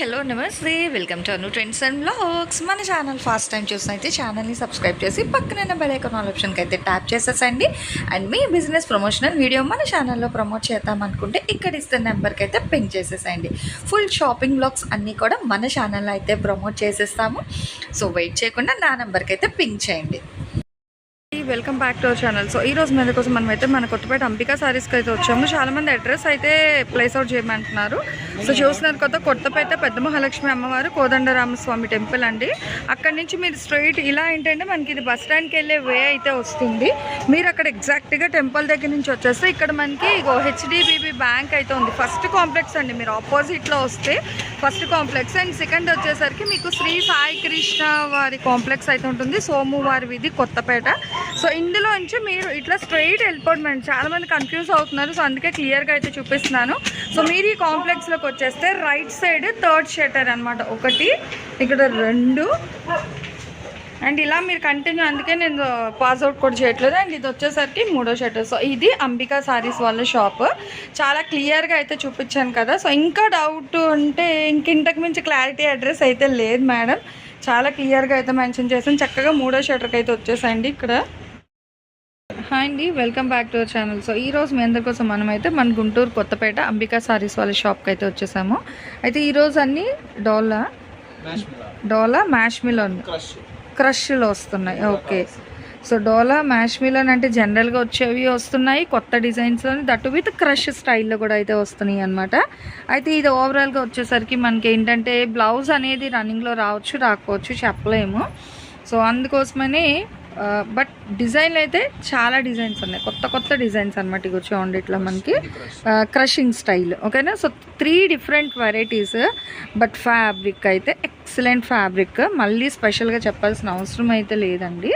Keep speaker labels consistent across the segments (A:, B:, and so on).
A: Hello నమస్తే welcome to Anu trends and blogs మన channel first time చూసిన అయితే ఛానల్ని సబ్స్క్రైబ్ చేసి పక్కన బెల్ ఐకాన్ ఆప్షన్కి అయితే ట్యాప్ చేసేసండి. అండ్ మీ బిజినెస్ ప్రమోషనల్ వీడియో మన ఛానల్లో ప్రమోట్ చేద్దాం అనుకుంటే ఇక్కడ ఇస్తున్న నెంబర్కి అయితే పింక్ చేసేసండి. ఫుల్ షాపింగ్ బ్లాగ్స్ అన్నీ కూడా మన ఛానల్లో అయితే ప్రమోట్ చేసేస్తాము. సో వెయిట్ చేయకుండా నా నెంబర్కి అయితే పింక్ చేయండి. Welcome back to our channel. So ఈ రోజు మీద కోసం మనం అయితే మన కొత్తపేట అంబికా సారీస్కి అయితే వచ్చాము. చాలామంది అడ్రస్ అయితే ప్లేస్ అవుట్ చేయమంటున్నారు. సో చూస్తున్నారు కొత్త కొత్తపేట పెద్ద మహాలక్ష్మి అమ్మవారు కోదండరామస్వామి టెంపుల్ అండి. అక్కడి నుంచి మీరు స్ట్రైట్ ఇలా ఏంటంటే మనకి ఇది బస్ స్టాండ్కి వెళ్ళే వే అయితే వస్తుంది. మీరు అక్కడ ఎగ్జాక్ట్గా టెంపుల్ దగ్గర నుంచి వచ్చేస్తే ఇక్కడ మనకి హెచ్డిబిబి బ్యాంక్ అయితే ఉంది. ఫస్ట్ కాంప్లెక్స్ అండి. మీరు ఆపోజిట్లో వస్తే ఫస్ట్ కాంప్లెక్స్ అండ్ సెకండ్ వచ్చేసరికి మీకు శ్రీ సాయి కృష్ణ వారి కాంప్లెక్స్ అయితే ఉంటుంది. సోము వారి వీధి కొత్తపేట. సో ఇందులో నుంచి మీరు ఇట్లా స్ట్రైట్ వెళ్ళిపోవడం చాలా మంది కన్ఫ్యూజ్ అవుతున్నారు. సో అందుకే క్లియర్గా అయితే చూపిస్తున్నాను. సో మీరు ఈ కాంప్లెక్స్లోకి వచ్చేస్తే రైట్ సైడ్ థర్డ్ షటర్ అన్నమాట. ఒకటి ఇక్కడ రెండు. అండ్ ఇలా మీరు కంటిన్యూ అందుకే నేను పాస్అవుట్ కూడా చేయట్లేదు. అండ్ ఇది వచ్చేసరికి మూడో షటర్ సో ఇది అంబికా సారీస్ వాళ్ళ షాప్ చాలా క్లియర్గా అయితే చూపించాను కదా. సో ఇంకా డౌట్ ఉంటే ఇంక ఇంతకు మించి క్లారిటీ అడ్రస్ అయితే లేదు మేడం చాలా క్లియర్గా అయితే మెన్షన్ చేసాను చక్కగా మూడో షటర్కి అయితే వచ్చేసండి ఇక్కడ. హాయ్ అండి welcome back to our channel. So ఈ రోజు మీ అందరి కోసం మనమైతే మన గుంటూరు కొత్తపేట అంబికా సారీస్ వాళ్ళ షాప్కి అయితే వచ్చేసాము. అయితే ఈ రోజు అన్ని డోలా? డోలా మ్యాష్ మిలోన్
B: క్రష్
A: క్రష్లో వస్తున్నాయి. ఓకే. సో డోలా మ్యాష్ మిలన్ అంటే జనరల్గా వచ్చేవి వస్తున్నాయి. కొత్త డిజైన్స్లో దట్టు విత్ క్రష్ స్టైల్లో కూడా అయితే వస్తున్నాయి అనమాట అయితే ఇది ఓవరాల్గా వచ్చేసరికి మనకి ఏంటంటే బ్లౌజ్ అనేది రన్నింగ్లో రావచ్చు రాకపోవచ్చు చెప్పలేము. సో అందుకోసమని బట్ డిజైన్లు అయితే చాలా డిజైన్స్ ఉన్నాయి. కొత్త కొత్త డిజైన్స్ అనమాట ఇక చూడండి ఇట్లా మనకి. క్రషింగ్ స్టైల్ ఓకేనా so three different varieties but fabric అయితే ఎక్సలెంట్ ఫ్యాబ్రిక్ మళ్ళీ స్పెషల్గా చెప్పాల్సిన అవసరం అయితే లేదండి.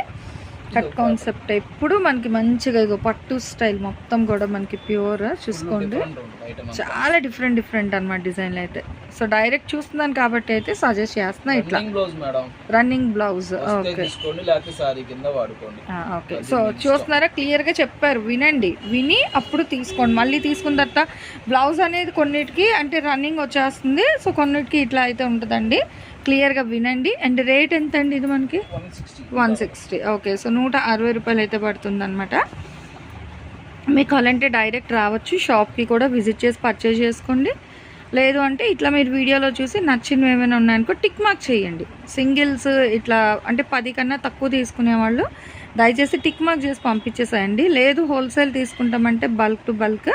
A: కట్ కాన్సెప్ట్ ఎప్పుడు మనకి మంచిగా ఇగో పట్టు స్టైల్ మొత్తం కూడా మనకి ప్యూర్ చూసుకోండి. చాలా డిఫరెంట్ డిఫరెంట్ అన్నమాట డిజైన్లు అయితే. సో డైరెక్ట్ చూస్తున్నాను కాబట్టి అయితే సజెస్ట్ చేస్తున్నా ఇట్లా.
B: Blouse madam.
A: Running blouse okay okay so చూస్తున్నారా క్లియర్గా చెప్పారు వినండి. విని అప్పుడు తీసుకోండి. మళ్ళీ తీసుకున్న తర్వాత బ్లౌజ్ అనేది కొన్నిటికి అంటే రన్నింగ్ వచ్చేస్తుంది. సో కొన్నిటికి ఇట్లా అయితే ఉంటుందండి. క్లియర్గా వినండి. అండ్ రేట్ ఎంత అండి ఇది మనకి?
B: వన్ సిక్స్టీ
A: ఓకే సో నూట అరవై రూపాయలు అయితే పడుతుంది అనమాట మీకు కావాలంటే డైరెక్ట్ రావచ్చు. షాప్కి కూడా విజిట్ చేసి పర్చేజ్ చేసుకోండి. లేదు అంటే ఇట్లా మీరు వీడియోలో చూసి నచ్చినవి ఏమైనా ఉన్నాయనుకో టిక్ మార్క్ చేయండి. సింగిల్స్ ఇట్లా అంటే పది కన్నా తక్కువ తీసుకునే వాళ్ళు దయచేసి టిక్ మార్క్ చేసి పంపించేసేయండి. లేదు హోల్సేల్ తీసుకుంటామంటే బల్క్ టు బల్క్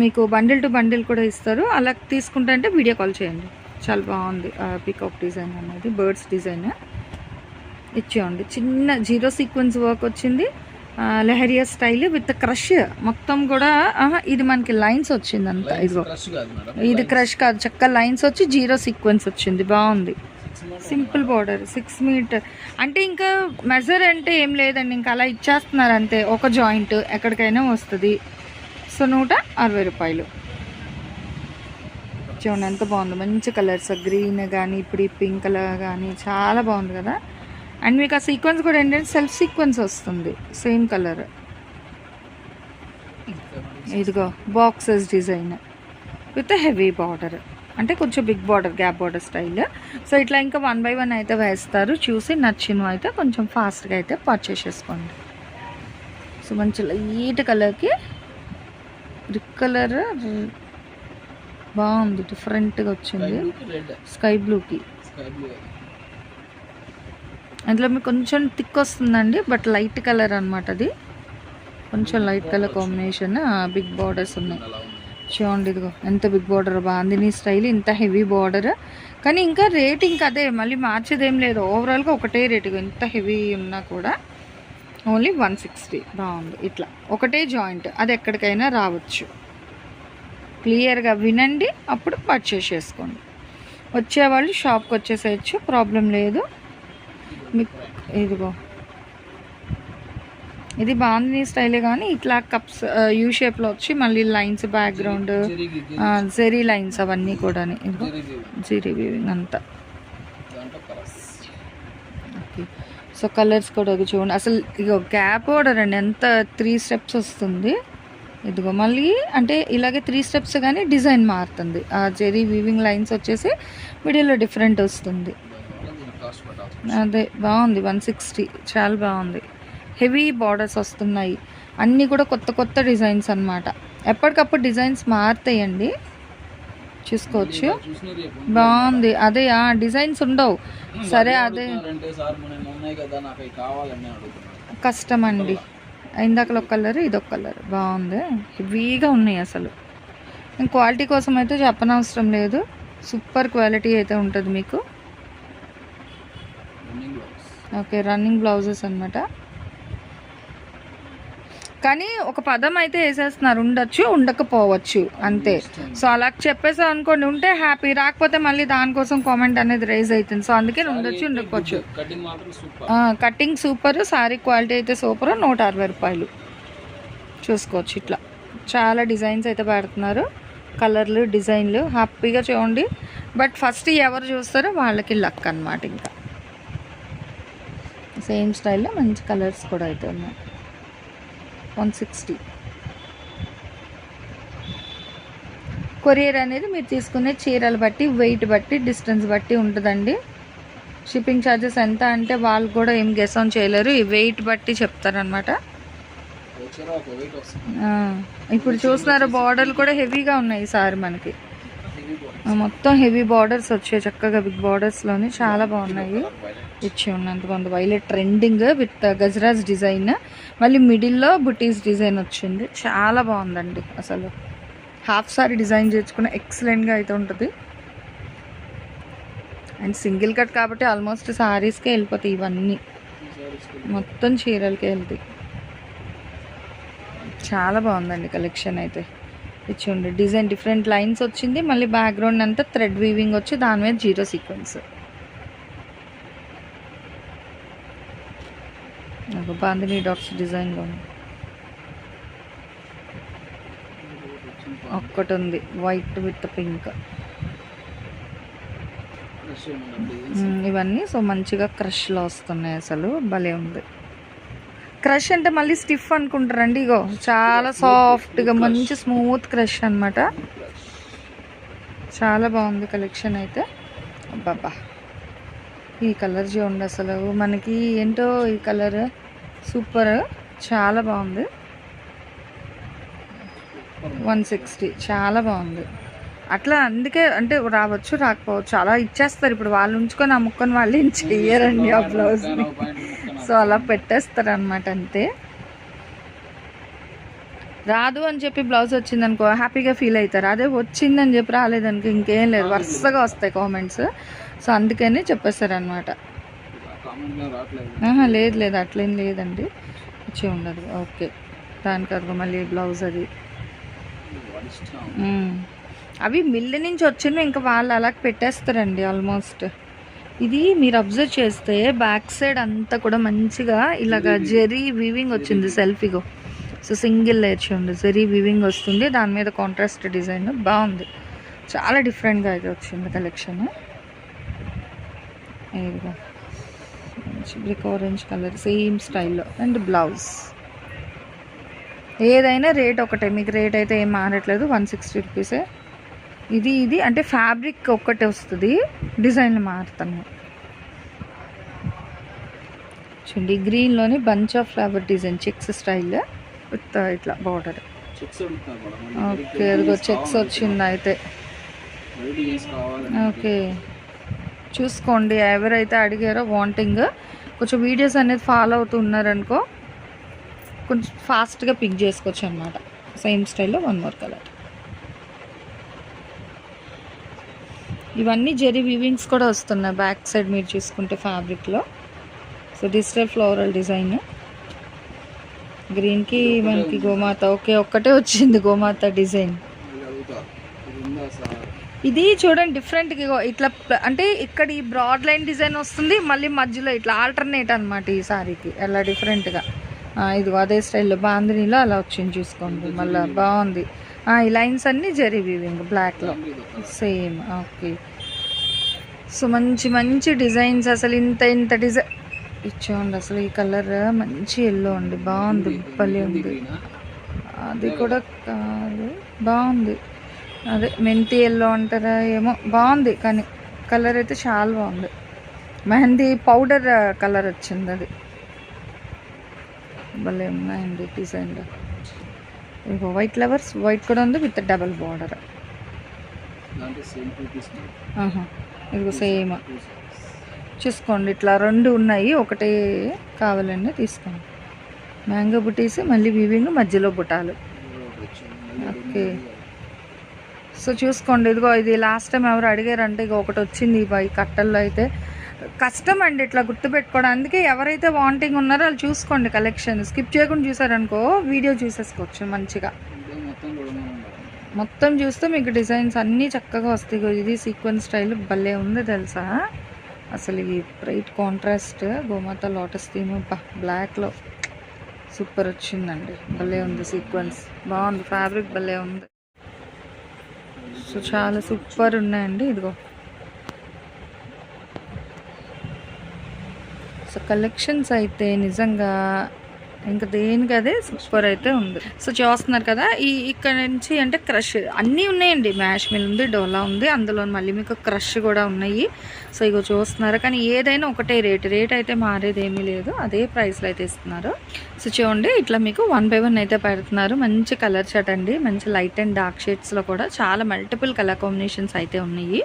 A: మీకు బండిల్ టు బండిల్ కూడా ఇస్తారు. అలా తీసుకుంటా అంటే వీడియో కాల్ చేయండి. చాలా బాగుంది. పికప్ డిజైన్ అనేది బర్డ్స్ డిజైన్. ఇచ్చేయండి. చిన్న జీరో సీక్వెన్స్ వర్క్ వచ్చింది. లెహరియా స్టైల్ విత్ క్రష్ మొత్తం కూడా ఆహా, ఇది మనకి లైన్స్ వచ్చింది అంత ఇదిగో. ఇది క్రష్ కాదు చక్క లైన్స్ వచ్చి జీరో సీక్వెన్స్ వచ్చింది బాగుంది. సింపుల్ బార్డర్ సిక్స్ మీటర్ అంటే ఇంకా మెజర్ అంటే ఏం లేదండి ఇంకా అలా ఇచ్చేస్తున్నారు అంతే ఒక జాయింట్ ఎక్కడికైనా వస్తుంది. సో నూట అరవై రూపాయలు. చూడండి ఎంత బాగుంది. మంచి కలర్స్ గ్రీన్ కానీ ఇప్పుడు ఈ పింక్ కలర్ కానీ చాలా బాగుంది కదా. అండ్ మీకు ఆ సీక్వెన్స్ కూడా ఏంటంటే సెల్ఫ్ సీక్వెన్స్ వస్తుంది సేమ్ కలర్ ఇదిగో boxes design with heavy border అంటే కొంచెం big border gap border style so ఇట్లా ఇంకా వన్ బై వన్ అయితే వేస్తారు. చూసి నచ్చినవి అయితే కొంచెం ఫాస్ట్గా అయితే పర్చేస్ చేసుకోండి. సో మంచి లైట్ కలర్కి బ్రిక్ కలర్ బాగుంది డిఫరెంట్గా వచ్చింది. స్కై బ్లూకి
B: స్కై బ్లూ
A: అందులో మీకు కొంచెం థిక్ వస్తుందండి బట్ లైట్ కలర్ అనమాట అది. కొంచెం light colour combination big borders ఉన్నాయి. చూడండి ఇదిగో ఎంత బిగ్ బార్డర్ బాందిని స్టైల్ ఇంత హెవీ బార్డర్. కానీ ఇంకా రేట్ ఇంకా అదే మళ్ళీ మార్చేది ఏం లేదు ఓవరాల్గా ఒకటే రేట్ ఎంత హెవీ ఉన్నా కూడా ఓన్లీ వన్ సిక్స్టీ. బాగుంది ఇట్లా. ఒకటే జాయింట్ అది ఎక్కడికైనా రావచ్చు. క్లియర్గా వినండి అప్పుడు పర్చేస్ చేసుకోండి. వచ్చేవాళ్ళు షాప్కి వచ్చేసేయచ్చు ప్రాబ్లం లేదు. మీకు ఇదిగో. ఇది బాగుంది స్టైలే కానీ ఇట్లా కప్స్ యూ షేప్లో వచ్చి మళ్ళీ లైన్స్ బ్యాక్గ్రౌండ్ జెరీ లైన్స్ అవన్నీ కూడా ఇదిగో. జీరీ వీవింగ్ అంతా ఓకే. సో కలర్స్ కూడా ఒక చూడండి. అసలు ఇక గ్యాప్ కూడా రండి ఎంత త్రీ స్టెప్స్ వస్తుంది. ఇదిగో మళ్ళీ అంటే ఇలాగే త్రీ స్టెప్స్ కానీ డిజైన్ మారుతుంది. ఆ జెరీ వీవింగ్ లైన్స్ వచ్చేసి మిడిల్లో డిఫరెంట్ వస్తుంది. అదే బాగుంది. One sixty. చాలా బాగుంది. హెవీ బార్డర్స్ వస్తున్నాయి. అన్నీ కూడా కొత్త కొత్త డిజైన్స్ అన్నమాట. ఎప్పటికప్పుడు డిజైన్స్ మారుతాయండి. చూసుకోవచ్చు. బాగుంది. అదే ఆ డిజైన్స్ ఉండవు. సరే అదే. కష్టం అండి ఇందాకలో ఒక కలర్ ఇదొక కలర్. బాగుంది. హెవీగా ఉన్నాయి అసలు. క్వాలిటీ కోసం అయితే చెప్పనవసరం లేదు. సూపర్ క్వాలిటీ అయితే ఉంటుంది మీకు. ఓకే రన్నింగ్ బ్లౌజెస్ అన్నమాట. కానీ ఒక పదం అయితే వేసేస్తున్నారు ఉండొచ్చు ఉండకపోవచ్చు అంతే. సో అలా చెప్పేసా అనుకోండి ఉంటే హ్యాపీ రాకపోతే మళ్ళీ దానికోసం కామెంట్ అనేది రైజ్ అవుతుంది. సో అందుకే ఉండొచ్చు ఉండకపోవచ్చు.
B: కటింగ్ సూపర్
A: సారీ క్వాలిటీ అయితే సూపర్ నూట అరవై రూపాయలు. చూసుకోవచ్చు ఇట్లా. చాలా డిజైన్స్ అయితే పెడుతున్నారు. కలర్లు డిజైన్లు హ్యాపీగా చూడండి. బట్ ఫస్ట్ ఎవరు చూస్తారో వాళ్ళకి లక్ అన్నమాట ఇంకా. సేమ్ స్టైల్లో మంచి కలర్స్ కూడా అయితే ఉన్నాయి. One sixty. కొరియర్ అనేది మీరు తీసుకునే చీరలు బట్టి వెయిట్ బట్టి డిస్టెన్స్ బట్టి ఉంటుందండి. షిప్పింగ్ ఛార్జెస్ ఎంత అంటే వాళ్ళు కూడా ఏం గెస్ ఆన్ చేయలేరు. ఈ వెయిట్ బట్టి చెప్తారనమాట ఇప్పుడు చూస్తున్నారు బార్డర్లు కూడా హెవీగా ఉన్నాయి ఈసారి మనకి. మొత్తం హెవీ బార్డర్స్ వచ్చాయి. చక్కగా బిగ్ బార్డర్స్లోని చాలా బాగున్నాయి. ఇచ్చి ఉన్నంత బాగుంది violet trending with Gajraj design. మళ్ళీ మిడిల్లో బుటీస్ డిజైన్ వచ్చింది. చాలా బాగుందండి అసలు. హాఫ్ సారీ డిజైన్ చేసుకున్న ఎక్సలెంట్గా అయితే ఉంటుంది. అండ్ సింగిల్ కట్ కాబట్టి ఆల్మోస్ట్ సారీస్కే వెళ్ళిపోతాయి ఇవన్నీ. మొత్తం చీరలకే వెళ్తాయి. చాలా బాగుందండి కలెక్షన్ అయితే. ఇచ్చిండి. డిజైన్ డిఫరెంట్ లైన్స్ వచ్చింది మళ్ళీ బ్యాక్గ్రౌండ్ అంతా థ్రెడ్ వీవింగ్ వచ్చి దాని మీద జీరో సీక్వెన్స్ ఒక బాందిని డాట్స్ డిజైన్లో ఉంది. ఒక్కటి ఉంది వైట్ విత్ పింక్ ఇవన్నీ సో మంచిగా క్రష్లో వస్తున్నాయి అసలు. భలే ఉంది. క్రష్ అంటే మళ్ళీ స్టిఫ్ అనుకుంటారండి ఇగో. చాలా సాఫ్ట్గా మంచి స్మూత్ క్రష్ అన్నమాట. చాలా బాగుంది కలెక్షన్ అయితే. అబ్బాబ్బా. ఈ కలర్ చూడండి అసలు. మనకి ఏంటో ఈ కలర్? సూపర్. చాలా బాగుంది. One sixty. చాలా బాగుంది. అట్లా అందుకే అంటే రావచ్చు రాకపోవచ్చు. అలా ఇచ్చేస్తారు. ఇప్పుడు వాళ్ళు ఉంచుకొని ఆ ముక్కని వాళ్ళు ఏం చెయ్యరండి ఆ బ్లౌజ్ని సో అలా పెట్టేస్తారు అనమాట అంతే. రాదు అని చెప్పి బ్లౌజ్ వచ్చింది అనుకో హ్యాపీగా ఫీల్ అవుతారు. అదే వచ్చిందని చెప్పి రాలేదనుకో ఇంకేం లేదు. వరుసగా వస్తాయి కామెంట్స్. సో అందుకని చెప్పేస్తారు అనమాట
B: కామెంట్ రావట్లేదు
A: లేదు లేదు. అట్లేం లేదండి. వచ్చి ఉండదు. ఓకే. దానికి అదిగో మళ్ళీ బ్లౌజ్ అది. అవి మిల్లు నుంచి వచ్చిన ఇంకా వాళ్ళు అలా పెట్టేస్తారండి ఆల్మోస్ట్. ఇది మీరు అబ్జర్వ్ చేస్తే బ్యాక్ సైడ్ అంతా కూడా మంచిగా ఇలాగ జెరీ వీవింగ్ వచ్చింది సెల్ఫీగో సో సింగిల్ లేయర్ చూడండి జెరీ వీవింగ్ వస్తుంది. దాని మీద కాంట్రాస్ట్ డిజైన్ బాగుంది. చాలా డిఫరెంట్గా అయితే వచ్చింది కలెక్షన్ ఇదిగో బ్రిక్ ఆరెంజ్ కలర్ సేమ్ స్టైల్లో అండ్ బ్లౌజ్ ఏదైనా రేట్ ఒకటే. మీకు రేట్ అయితే ఏం మారట్లేదు. వన్ సిక్స్టీ రూపీసే ఇది ఇది అంటే ఫ్యాబ్రిక్ ఒక్కటే వస్తుంది. డిజైన్లు మారుతున్నాయి చూడండి గ్రీన్లోని bunch of flower design checks style with ఇట్లా బార్డర్ ఓకే అదిగో చెక్స్ వచ్చింది అయితే ఓకే చూసుకోండి ఎవరైతే అడిగారో వాంటింగ్ కొంచెం వీడియోస్ అనేది ఫాలో అవుతూ ఉన్నారనుకో కొంచెం ఫాస్ట్గా పిక్ చేసుకోవచ్చు అనమాట సేమ్ స్టైల్లో వన్ మోర్ కలర్ ఇవన్నీ జెరీ వివింగ్స్ కూడా వస్తున్నాయి బ్యాక్ సైడ్ మీరు చూసుకుంటే ఫ్యాబ్రిక్లో. సో డిజిటల్ ఫ్లోరల్ డిజైన్ గ్రీన్కి మనకి గోమాత ఓకే ఒక్కటే వచ్చింది గోమాత డిజైన్
B: ఇది ఇది
A: ఇది చూడండి డిఫరెంట్ ఇట్లా అంటే ఇక్కడ ఈ బ్రాడ్ లైన్ డిజైన్ వస్తుంది మళ్ళీ మధ్యలో ఇట్లా ఆల్టర్నేట్ అనమాట ఈ సారీకి అలా డిఫరెంట్గా ఇదిగో అదే స్టైల్లో బాందినీలో అలా వచ్చింది చూసుకోండి మళ్ళీ బాగుంది. ఈ లైన్స్ అన్నీ జరీ వీవింగ్ బ్లాక్లో సేమ్ ఓకే సో మంచి మంచి డిజైన్స్ అసలు ఇంత ఇంత డిజైన్ ఇచ్చేయండి అసలు ఈ కలర్ మంచి ఎల్లో అండి బాగుంది భలే ఉంది. అది కూడా కాదు బాగుంది. అదే మెంతి ఎల్లో అంటారా ఏమో బాగుంది కానీ కలర్ అయితే చాలా బాగుంది. మెహందీ పౌడర్ కలర్ వచ్చింది అది. భలే ఉన్నాయండి డిజైన్లో. ఇగో వైట్ ఫ్లవర్స్ వైట్ కూడా ఉంది విత్ డబల్ బార్డర్. ఇదిగో సేమ్. చూసుకోండి ఇట్లా రెండు ఉన్నాయి ఒకటే కావాలండి తీసుకోండి. మ్యాంగో బుటీస్ మళ్ళీ వీవింగ్ మధ్యలో బుటాలు. ఓకే. సో చూసుకోండి ఇదిగో ఇది లాస్ట్ టైం ఎవరు అడిగారంటే ఇక ఒకటి వచ్చింది ఈ కట్టల్లో అయితే కష్టం అండి ఇట్లా గుర్తుపెట్టుకోవడం. అందుకే ఎవరైతే వాంటింగ్ ఉన్నారో వాళ్ళు చూసుకోండి కలెక్షన్ స్కిప్ చేయకుండా చూసారనుకో వీడియో చూసేసుకోవచ్చు మంచిగా.
B: మొత్తం
A: చూస్తే మీకు డిజైన్స్ అన్నీ చక్కగా వస్తాయి. ఇది సీక్వెన్స్ స్టైల్ భలే ఉంది తెలుసా? అసలు ఈ బ్రైట్ కాంట్రాస్ట్ గోమాత లోటస్ థీమ్ బ్లాక్లో సూపర్ వచ్చిందండి. భలే ఉంది సీక్వెన్స్ బాగుంది ఫ్యాబ్రిక్ భలే ఉంది. సో చాలా సూపర్ ఉన్నాయండి. ఇదిగో. సో కలెక్షన్స్ అయితే నిజంగా ఇంకా దేనికి అదే సూపర్ అయితే ఉంది. సో చూస్తున్నారు కదా ఈ ఇక్కడ నుంచి అంటే క్రష్ అన్నీ ఉన్నాయండి. మ్యాష్ మిల్ ఉంది డోలా ఉంది అందులో మళ్ళీ మీకు క్రష్ కూడా ఉన్నాయి. సో ఇగో చూస్తున్నారు కానీ ఏదైనా ఒకటే రేట్. రేట్ అయితే మారేది ఏమీ లేదు. అదే ప్రైస్లో అయితే ఇస్తున్నారు. సో చూడండి ఇట్లా మీకు వన్ బై వన్ అయితే పెడుతున్నారు. మంచి కలర్ షర్ట్ అండి. మంచి లైట్ అండ్ డార్క్ షేడ్స్లో కూడా చాలా మల్టిపుల్ కలర్ కాంబినేషన్స్ అయితే ఉన్నాయి.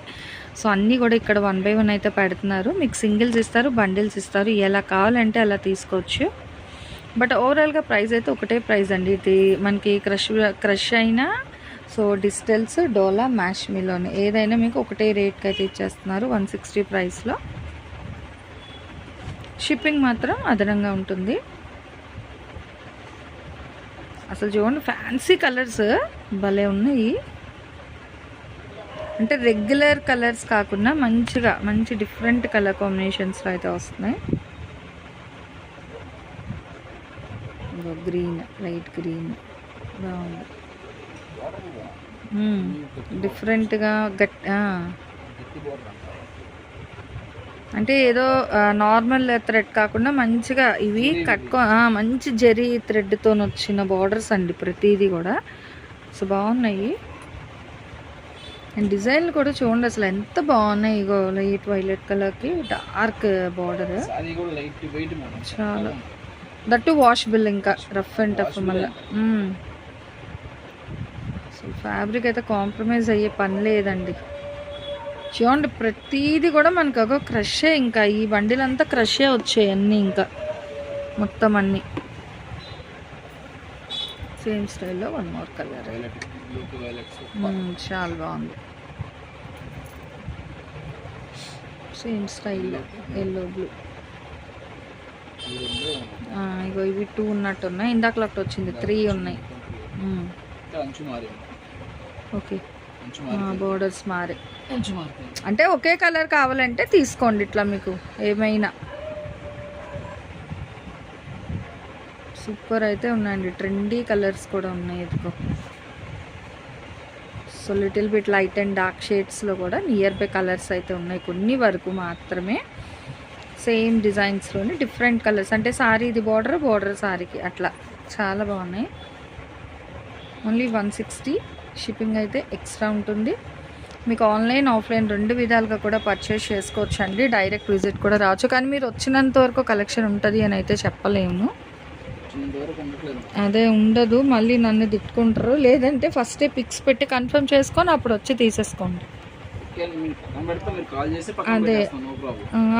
A: సో అన్నీ కూడా ఇక్కడ వన్ బై వన్ అయితే పెడుతున్నారు. మీకు సింగిల్స్ ఇస్తారు బండిల్స్ ఇస్తారు. ఎలా కావాలంటే అలా తీసుకోవచ్చు. బట్ ఓవరాల్గా ప్రైస్ అయితే ఒకటే ప్రైస్ అండి. ఇది మనకి క్రష్ క్రష్ అయినా సో డిజిటల్స్ డోలా మ్యాష్ మిలోన్ ఏదైనా మీకు ఒకటే రేట్కి అయితే ఇచ్చేస్తున్నారు వన్ సిక్స్టీ ప్రైస్లో. షిప్పింగ్ మాత్రం అదనంగా ఉంటుంది. అసలు చూడండి ఫ్యాన్సీ కలర్స్ భలే ఉన్నాయి. అంటే రెగ్యులర్ కలర్స్ కాకుండా మంచిగా మంచి డిఫరెంట్ కలర్ కాంబినేషన్స్లో అయితే వస్తున్నాయి. గ్రీన్ లైట్ గ్రీన్ బాగుంది. డిఫరెంట్గా గట్. అంటే ఏదో నార్మల్ థ్రెడ్ కాకుండా మంచిగా ఇవి కట్టుకో మంచి జరీ థ్రెడ్తో వచ్చిన బార్డర్స్ అండి ప్రతిదీ కూడా సో బాగున్నాయి అండ్ డిజైన్లు కూడా చూడండి అసలు ఎంత బాగున్నాయి ఇగో లైట్ వైలెట్ కలర్కి డార్క్ బార్డర్ చాలా. దట్టు వాషబుల్ ఇంకా రఫ్ అండ్ టఫ్ మళ్ళీ. సో ఫ్యాబ్రిక్ అయితే కాంప్రమైజ్ అయ్యే పని లేదండి. చూడండి ప్రతిదీ కూడా మనకు ఒక క్రషే ఇంకా. ఈ బండిలంతా క్రషే వచ్చాయి అన్నీ ఇంకా. మొత్తం అన్నీ. సేమ్ స్టైల్లో వన్ మోర్ కలర్
B: బ్లూ
A: చాలా బాగుంది. సేమ్ స్టైల్లో ఎల్లో బ్లూ ఇగో ఇవి టూ ఉన్నట్టు ఉన్నాయి ఇందాకలో ఒకటి వచ్చింది. త్రీ ఉన్నాయి. ఓకే. బోర్డర్స్ మారి. అంటే ఒకే కలర్ కావాలంటే తీసుకోండి ఇట్లా మీకు. ఏమైనా. సూపర్ అయితే ఉన్నాయండి. ట్రెండీ కలర్స్ కూడా ఉన్నాయి ఇదిగో. So little bit light and dark షేడ్స్లో కూడా నియర్ బై కలర్స్ అయితే ఉన్నాయి. కొన్ని వరకు మాత్రమే. సేమ్ డిజైన్స్లోని డిఫరెంట్ కలర్స్. అంటే సారీ ఇది బార్డర్ బార్డర్ సారీకి అట్లా. చాలా బాగున్నాయి. ఓన్లీ వన్ సిక్స్టీ షిప్పింగ్ అయితే ఎక్స్ట్రా ఉంటుంది. మీకు ఆన్లైన్ ఆఫ్లైన్ రెండు విధాలుగా కూడా పర్చేస్ చేసుకోవచ్చు అండి డైరెక్ట్ విజిట్ కూడా రావచ్చు. కానీ మీరు వచ్చినంత వరకు కలెక్షన్ ఉంటుంది అని అయితే చెప్పలేము. అదే ఉండదు. మళ్ళీ నన్ను తిట్టుకుంటారు. లేదంటే ఫస్టే పిక్స్ పెట్టి కన్ఫర్మ్ చేసుకొని అప్పుడు వచ్చి తీసేసుకోండి. అదే.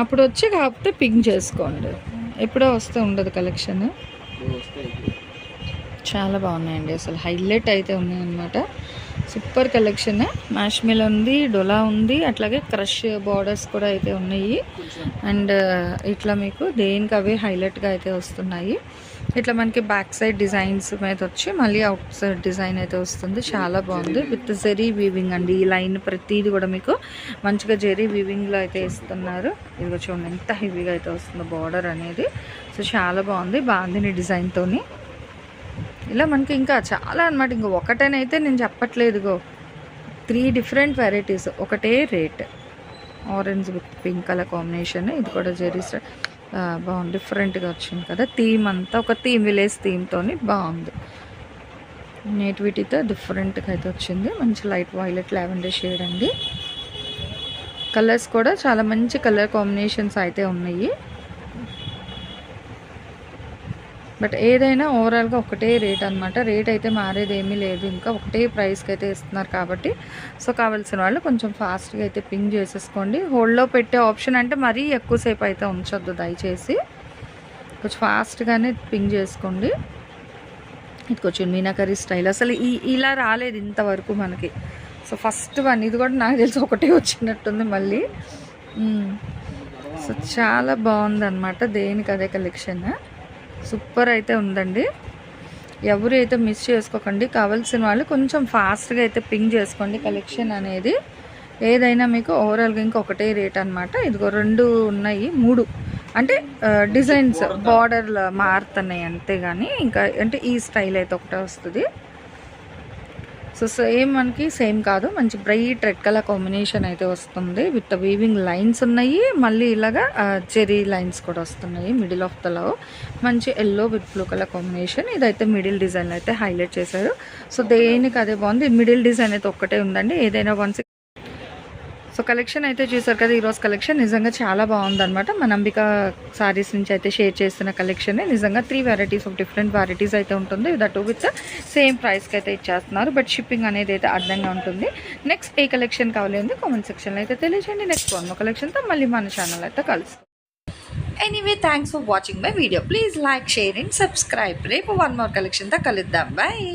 A: అప్పుడు వచ్చి కాకపోతే పిక్ చేసుకోండి. ఎప్పుడో వస్తే ఉండదు కలెక్షన్ చాలా బాగున్నాయండి. అసలు హైలైట్ అయితే ఉన్నాయన్నమాట. సూపర్ కలెక్షన్ మ్యాష్మిల్ ఉంది డొలా ఉంది అట్లాగే క్రష్ బార్డర్స్ కూడా అయితే ఉన్నాయి. అండ్ ఇట్లా మీకు దేనికి అవే హైలైట్గా అయితే వస్తున్నాయి. ఇట్లా మనకి బ్యాక్ సైడ్ డిజైన్స్ మీద వచ్చి మళ్ళీ అవుట్ సైడ్ డిజైన్ అయితే వస్తుంది. చాలా బాగుంది. విత్ జెరీ వీవింగ్ అండి. ఈ లైన్ ప్రతిది కూడా మీకు మంచిగా జెరీ వీవింగ్లో అయితే ఇస్తున్నారు. ఇదిగో చూడండి ఎంత హెవీగా అయితే వస్తుందో బార్డర్ అనేది. సో చాలా బాగుంది. బాగుంది డిజైన్తోని ఇలా మనకి ఇంకా చాలా అనమాట ఇంకా ఒకటేనైతే నేను చెప్పట్లేదుగో త్రీ డిఫరెంట్ వెరైటీస్ ఒకటే rate orange with pink colour combination ఇది కూడా జెరీ బాగుంది. డిఫరెంట్గా వచ్చింది కదా. థీమ్ అంతా ఒక థీమ్ విలేజ్ థీమ్తోని బాగుంది. నేటివిటీతో డిఫరెంట్గా అయితే వచ్చింది. మంచి లైట్ వైలెట్ లావెండర్ షేడ్ అండి. కలర్స్ కూడా చాలా మంచి కలర్ కాంబినేషన్స్ అయితే ఉన్నాయి. బట్ ఏదైనా ఓవరాల్గా ఒకటే రేట్ అనమాట రేట్ అయితే మారేది ఏమీ లేదు. ఇంకా ఒకటే ప్రైస్కి అయితే ఇస్తున్నారు కాబట్టి. సో కావాల్సిన వాళ్ళు కొంచెం ఫాస్ట్గా అయితే పింక్ చేసేసుకోండి. హోల్డ్లో పెట్టే ఆప్షన్ అంటే మరీ ఎక్కువసేపు అయితే ఉంచొద్దు దయచేసి. కొంచెం ఫాస్ట్గానే పింక్ చేసుకోండి. ఇది కొంచెం మీనాకరీ స్టైల్. అసలు ఈ ఇలా రాలేదు ఇంతవరకు మనకి. సో ఫస్ట్ వన్ ఇది కూడా నాకు తెలిసి ఒకటే వచ్చినట్టుంది మళ్ళీ. సో చాలా బాగుంది అనమాట దేనికి అదే కలెక్షన్? సూపర్ అయితే ఉందండి. ఎవరు అయితే మిస్ చేసుకోకండి కావాల్సిన వాళ్ళు కొంచెం ఫాస్ట్గా అయితే పింక్ చేసుకోండి కలెక్షన్ అనేది. ఏదైనా మీకు ఓవరాల్గా ఇంకా ఒకటే రేట్ అనమాట ఇదిగో రెండు ఉన్నాయి మూడు. అంటే డిజైన్స్ బార్డర్లు మారుతున్నాయి అంతే కానీ ఇంకా అంటే ఈ స్టైల్ అయితే ఒకటే వస్తుంది. సో సేమ్ మనకి సేమ్ కాదు మంచి బ్రైట్ రెడ్ కలర్ కాంబినేషన్ అయితే వస్తుంది. విత్ వీవింగ్ లైన్స్ ఉన్నాయి. మళ్ళీ ఇలాగా చెరీ లైన్స్ కూడా వస్తున్నాయి మిడిల్ ఆఫ్ ద లవ్ మంచి yellow with blue colour combination ఇదైతే మిడిల్ డిజైన్ అయితే హైలైట్ చేశారు. సో దేనికి అదే బాగుంది? మిడిల్ డిజైన్ అయితే ఒక్కటే ఉందండి. ఏదైనా వన్ సో కలెక్షన్ అయితే చూసారు కదా ఈరోజు కలెక్షన్ నిజంగా చాలా బాగుందనమాట మన అంబిక సారీస్ నుంచి అయితే షేర్ చేస్తున్న కలెక్షన్ నిజంగా three varieties of different varieties అయితే ఉంటుంది. దట్ విత్ సేమ్ ప్రైస్కి అయితే ఇచ్చేస్తున్నారు. బట్ షిప్పింగ్ అనేది అయితే అర్థంగా ఉంటుంది. నెక్స్ట్ ఏ కలెక్షన్ కావాలి ఉంది కామెంట్ సెక్షన్లో అయితే తెలియజేయండి. నెక్స్ట్ వన్ కలెక్షన్తో మళ్ళీ మన ఛానల్ అయితే కలుస్తాం. Anyway thanks for watching my video please like share and subscribe రేపు వన్ మోర్ కలెక్షన్తో కలుద్దాం. బాయ్